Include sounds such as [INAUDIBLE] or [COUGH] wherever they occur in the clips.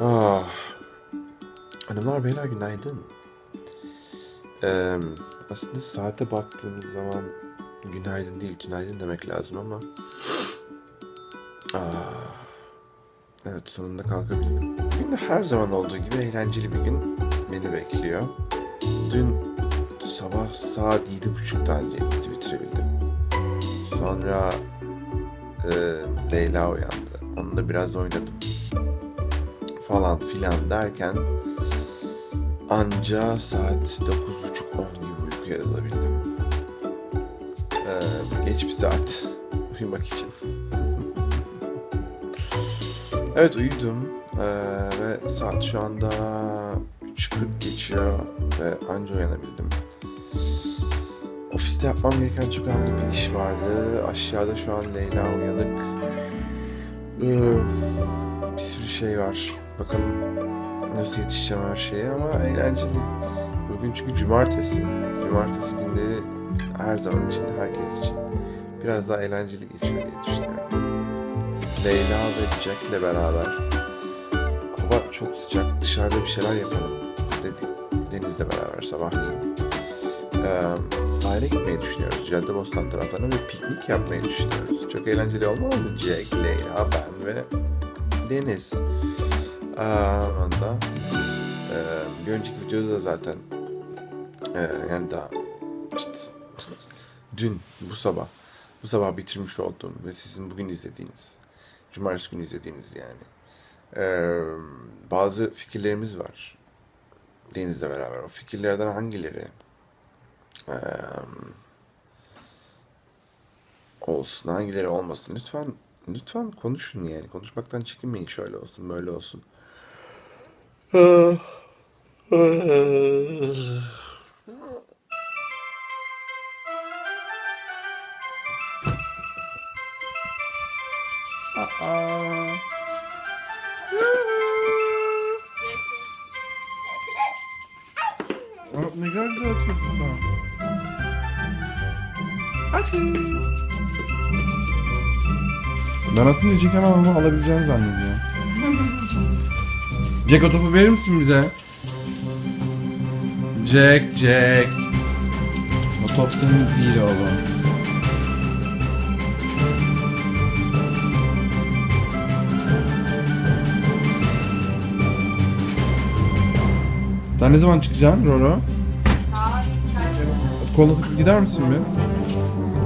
Ah. Hanımlar beyler günaydın. Ee, aslında saate baktığımız zaman günaydın değil günaydın demek lazım ama ah, evet sonunda kalkabildim. Bugün de her zaman olduğu gibi eğlenceli bir gün beni bekliyor. Dün sabah saat yedi buçukta Cennet'i bitirebildim. Sonra e, Leyla uyandı. Onunla biraz oynadım falan filan derken anca saat 9.30-10 gibi uykuya dalabildim. Ee, geç bir saat uyumak için. evet uyudum ee, ve saat şu anda 3.40 geçiyor ve anca uyanabildim. Ofiste yapmam gereken çok önemli bir iş vardı. Aşağıda şu an Leyla uyanık. Ee, bir sürü şey var. Bakalım nasıl yetişeceğim her şeye ama eğlenceli. Bugün çünkü cumartesi. Cumartesi günleri her zaman için, herkes için biraz daha eğlenceli geçiyor diye düşünüyorum. Leyla ve Jack ile beraber hava çok sıcak dışarıda bir şeyler yapalım dedik. Deniz'le beraber sabahleyin. Ee, sahile gitmeyi düşünüyoruz. Caddebostan taraflarına ve piknik yapmayı düşünüyoruz. Çok eğlenceli olmalı mı? Jack, Leyla, ben ve Deniz. Aman da. Ee, bir önceki videoda da zaten ee, yani daha işte, dün bu sabah bu sabah bitirmiş olduğum ve sizin bugün izlediğiniz cumartesi günü izlediğiniz yani. Ee, bazı fikirlerimiz var Deniz'le beraber. O fikirlerden hangileri ee, olsun hangileri olmasın? Lütfen lütfen konuşun yani. Konuşmaktan çekinmeyin. Şöyle olsun böyle olsun Aa. Aa, ne kadar güzel atıyorsun sen. Atın. Ben atınca Jack hemen onu alabileceğini zannediyor. Jack o topu verir misin bize? Jack, Jack. O top senin değil oğlum. Sen ne zaman çıkacaksın Roro? Takıp gider misin bir?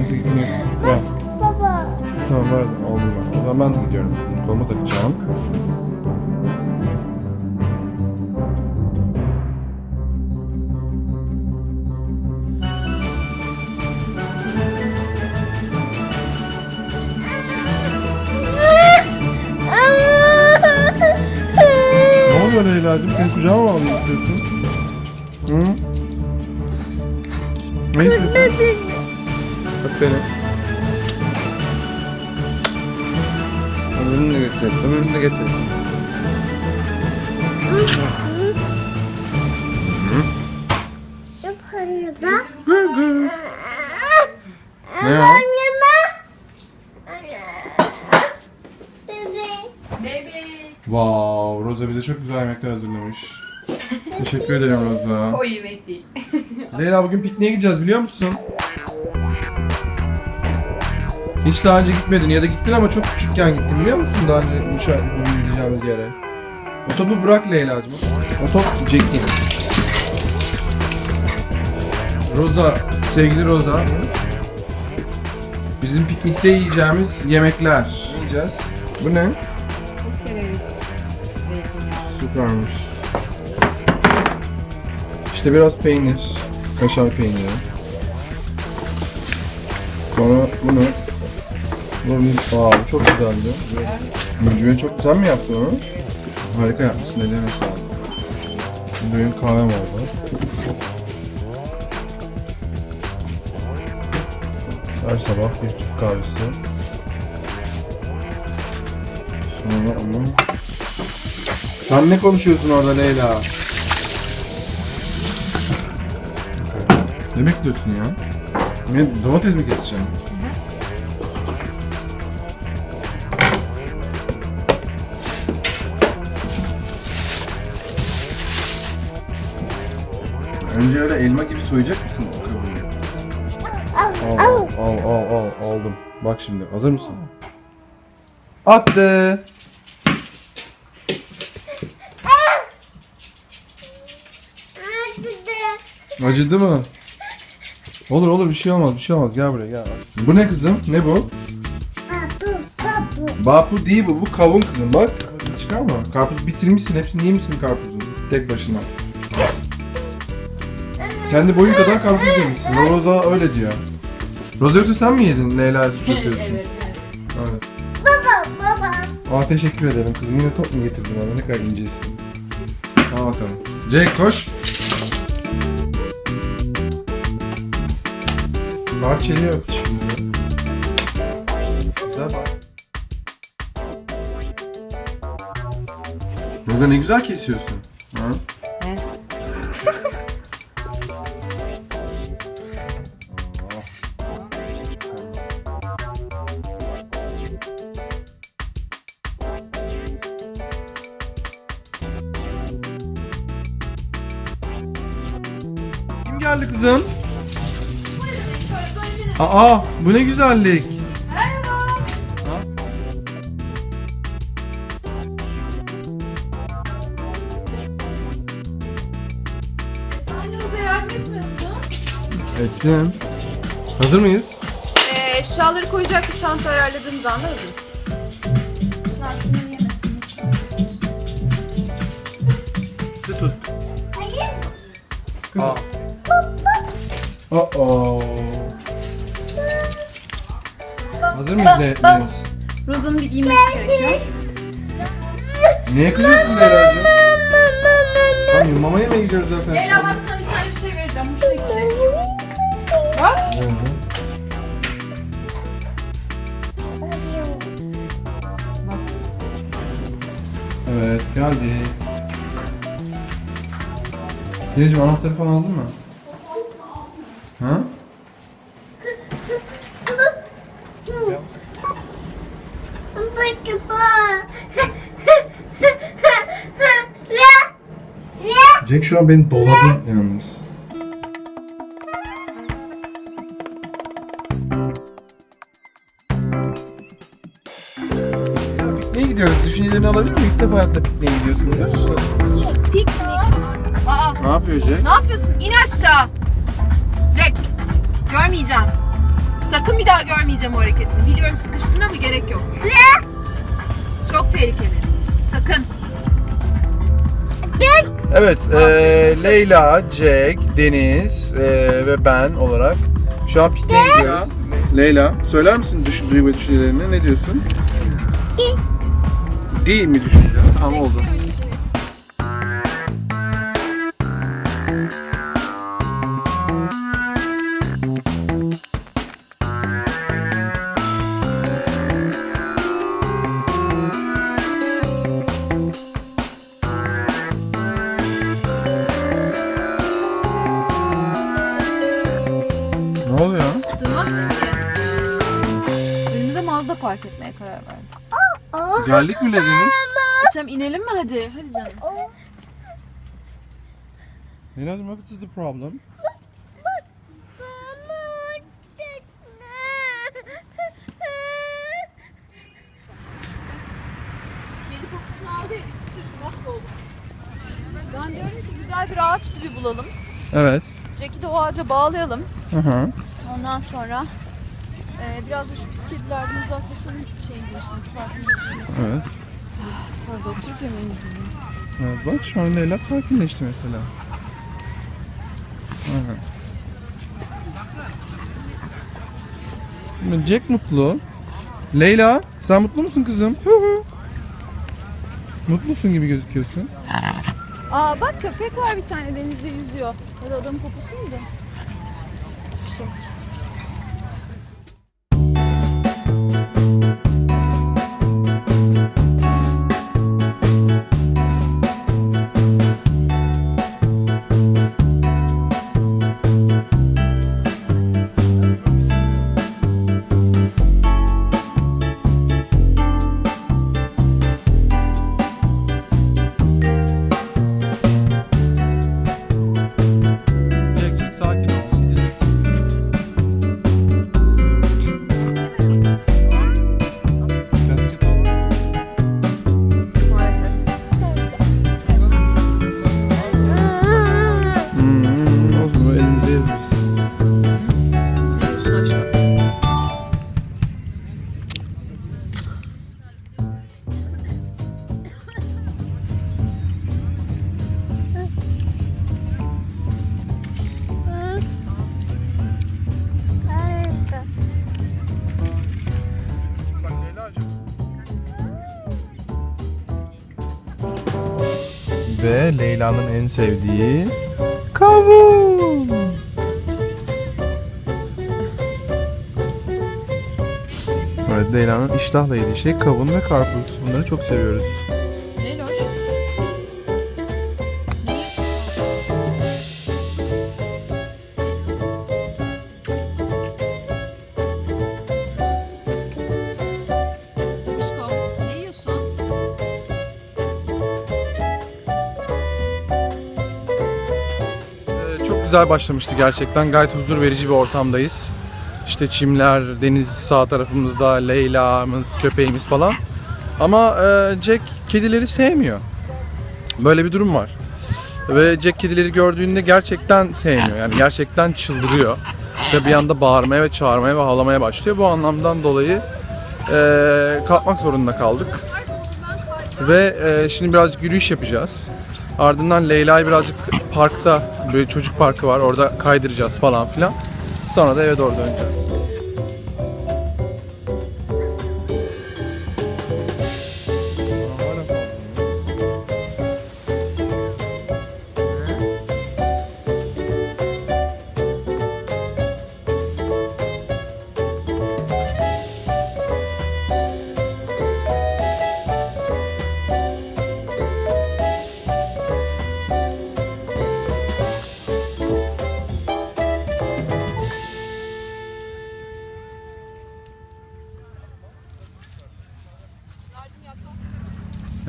Nasıl. Ver. Baba. Tamam ver. Oldu mu? O zaman ben de gidiyorum. Koluma takacağım. Leyla'cığım? Seni kucağıma mı almak istiyorsun? Hı? Ne istiyorsun? Bak beni. Ömrünü de getir. Ömrünü de getir. Yaparım bak. Ne o? Bebek. Bebek. Bize çok güzel yemekler hazırlamış. Teşekkür ederim Roza. O yemek değil. [LAUGHS] Leyla bugün pikniğe gideceğiz biliyor musun? Hiç daha önce gitmedin ya da gittin ama çok küçükken gittin biliyor musun daha önce bu şarkı bugün gideceğimiz yere? O topu bırak Leyla'cığım. O top Jack'in. Roza, sevgili Roza. Bizim piknikte yiyeceğimiz yemekler. Yiyeceğiz? Bu ne? Süpermiş. İşte biraz peynir. Kaşar peyniri. Sonra bunu bir... Aa bu çok güzeldi. Mücver çok güzel mi yaptın onu? Harika yapmışsın. Ellerine sağlık. Şimdi benim kahvem oldu. Her sabah bir Türk kahvesi. Sonra onu sen ne konuşuyorsun orada Leyla? Ne bekliyorsun ya? Ne domates mi keseceğim? Önce öyle elma gibi soyacak mısın o kabuğu? Al, al, al, al, al, aldım. Bak şimdi, hazır mısın? Attı. Acıdı mı? Olur olur bir şey olmaz, bir şey olmaz. Gel buraya gel. Bu ne kızım? Ne bu? Bapu değil bu, bu kavun kızım bak. Çıkar mı? Karpuz bitirmişsin, hepsini yemişsin karpuzun. Tek başına. Kendi boyun kadar karpuz yemişsin. Roza öyle diyor. Roza yoksa sen mi yedin Leyla suç [LAUGHS] yapıyorsun? evet. Evet. Baba, baba. Aa teşekkür ederim kızım. Yine top mu getirdin bana? Ne kadar incesin. Al bakalım. Jake koş. Parçalıyor şimdi. Güzel bak. Roza ne güzel kesiyorsun. Ha? Kim geldi kızım? Aa bu ne güzellik. Roz'a yardım etmiyorsun. Ettim. Hazır mıyız? Ee, eşyaları koyacak bir çanta ayarladığımız anda hazırız. Tut tut. Aa. Uh-oh. Hazır mıyız ne? ne? Roza'nın bir giymesi gerekiyor. Neye kızıyorsun Leyla'cığım? Tamam mama yemeye gidiyoruz zaten. Leyla bak sana bir tane bir şey vereceğim. Hoşuna gidecek. Bak. Hı hı. Evet geldi. Denizciğim anahtarı falan aldın mı? Ha? Jack şu an beni doladı yalnız. Ya pikniğe gidiyoruz. Düşüncelerini alabilir miyim? İlk defa hayatta pikniğe gidiyorsun biliyor musun? Piknik. Aa, Ne yapıyor Jack? ne yapıyorsun? İn aşağı. Jack. Görmeyeceğim. Sakın bir daha görmeyeceğim o hareketini. Biliyorum sıkıştın ama gerek yok. Çok tehlikeli. Sakın. Evet, e, Leyla, Jack, Deniz e, ve ben olarak şu an pikniğe gidiyoruz. Leyla, söyler misin düşün, duygu ve düşüncelerini? Ne diyorsun? Değil mi düşünce? Tamam oldu. Geldik mi Deniz? Açam inelim mi hadi? Hadi canım. Leyla'cığım what is the problem? Kedi kokusunu aldı ya. bitti çocuk mahvoldu. Ben diyorum ki güzel bir ağaç tipi bulalım. Evet. Jack'i de o ağaca bağlayalım. Hı hı. Ondan sonra e, biraz da şu pis kedilerden uzaklaşalım şeyin başına. Şey. Evet. Sonra da oturup yemeğimizi yiyelim. Evet bak şu an Leyla sakinleşti mesela. Evet. Jack mutlu. Leyla sen mutlu musun kızım? Hı hı. Mutlusun gibi gözüküyorsun. Aa bak köpek var bir tane denizde yüzüyor. Ya da adamın kokusu muydu? Leyla'nın en sevdiği kavun. Evet Leyla'nın iştahla yediği şey kavun ve karpuz. Bunları çok seviyoruz. Güzel başlamıştı gerçekten. Gayet huzur verici bir ortamdayız. İşte çimler, deniz sağ tarafımızda, Leyla'mız, köpeğimiz falan. Ama e, Jack kedileri sevmiyor. Böyle bir durum var. Ve Jack kedileri gördüğünde gerçekten sevmiyor. Yani gerçekten çıldırıyor. Ve bir anda bağırmaya ve çağırmaya ve havlamaya başlıyor. Bu anlamdan dolayı e, kalkmak zorunda kaldık. Ve e, şimdi birazcık yürüyüş yapacağız. Ardından Leyla'yı birazcık parkta, böyle çocuk parkı var. Orada kaydıracağız falan filan. Sonra da eve doğru döneceğiz.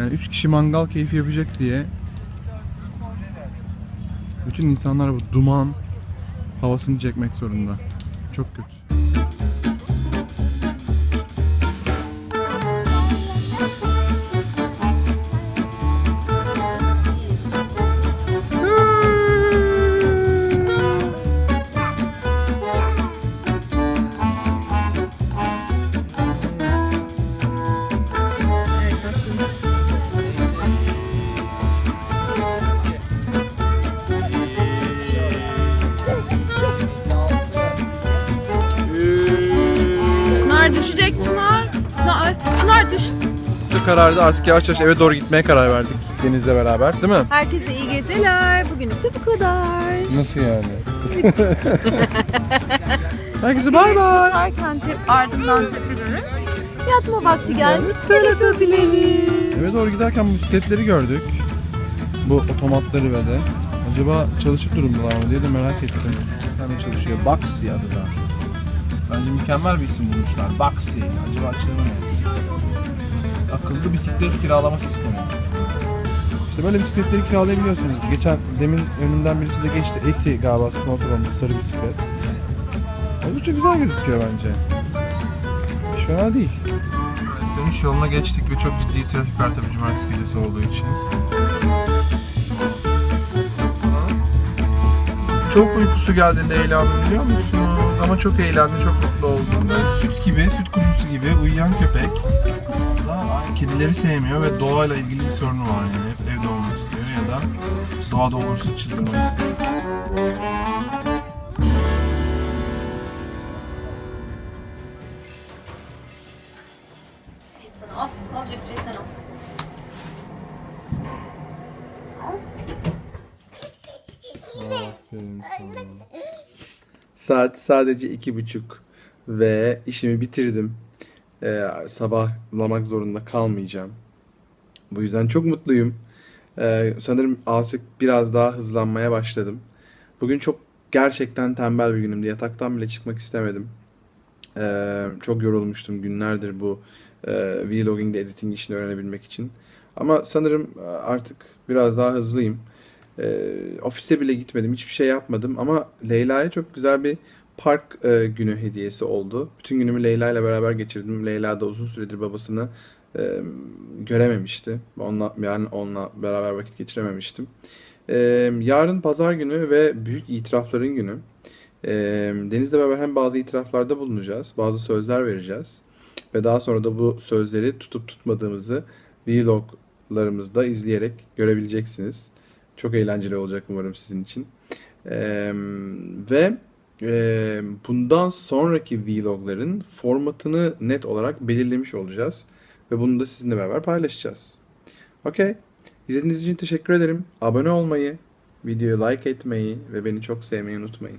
Yani üç kişi mangal keyfi yapacak diye bütün insanlar bu duman havasını çekmek zorunda. Çok kötü. Bu kararda artık yavaş yavaş eve doğru gitmeye karar verdik Deniz'le beraber değil mi? Herkese iyi geceler. Bugünlük de bu kadar. Nasıl yani? [LAUGHS] Herkese bay bay. batarken te- ardından tepelere yatma vakti gelmiş. Teletabileri. Eve doğru giderken bu bisikletleri gördük. Bu otomatları ve de. Acaba çalışıp durumdalar mı diye de merak ettim. Bir tane çalışıyor. Baxi adı da. Bence mükemmel bir isim bulmuşlar. Baxi. Acaba açılımı ne? Akıllı bisiklet kiralama sistemi. İşte böyle bisikletleri kiralayabiliyorsunuz. Geçen demin önünden birisi de geçti. Eti galiba sponsor olmuş sarı bisiklet. Oldukça güzel gözüküyor bence. Hiç fena değil. Dönüş yoluna geçtik ve çok ciddi trafik var tabii cumartesi gecesi olduğu için. Çok uykusu geldi Leyla'nın biliyor musunuz? Ama çok eğlendi, çok mutlu oldum. Böyle süt gibi, süt kuzusu gibi uyuyan köpek. Kedileri sevmiyor ve doğayla ilgili bir sorunu var yani. Hep evde olmak istiyor ya da doğada olursa çıldırmak istiyor. Sana al, al Jack'ciyi sen al. Aferin sana. Saat sadece iki buçuk ve işimi bitirdim. Ee, sabahlamak zorunda kalmayacağım. Bu yüzden çok mutluyum. Ee, sanırım artık biraz daha hızlanmaya başladım. Bugün çok gerçekten tembel bir günümdü. Yataktan bile çıkmak istemedim. Ee, çok yorulmuştum günlerdir bu e, vlogging, editing işini öğrenebilmek için. Ama sanırım e, artık biraz daha hızlıyım. Ee, ofise bile gitmedim, hiçbir şey yapmadım ama Leyla'ya çok güzel bir park e, günü hediyesi oldu. Bütün günümü Leyla ile beraber geçirdim. Leyla da uzun süredir babasını e, görememişti. Onunla, yani onunla beraber vakit geçirememiştim. E, yarın pazar günü ve büyük itirafların günü. E, Deniz'le beraber hem bazı itiraflarda bulunacağız, bazı sözler vereceğiz. Ve daha sonra da bu sözleri tutup tutmadığımızı vloglarımızda izleyerek görebileceksiniz. Çok eğlenceli olacak umarım sizin için. Ee, ve bundan sonraki vlogların formatını net olarak belirlemiş olacağız. Ve bunu da sizinle beraber paylaşacağız. Okey. İzlediğiniz için teşekkür ederim. Abone olmayı, videoyu like etmeyi ve beni çok sevmeyi unutmayın.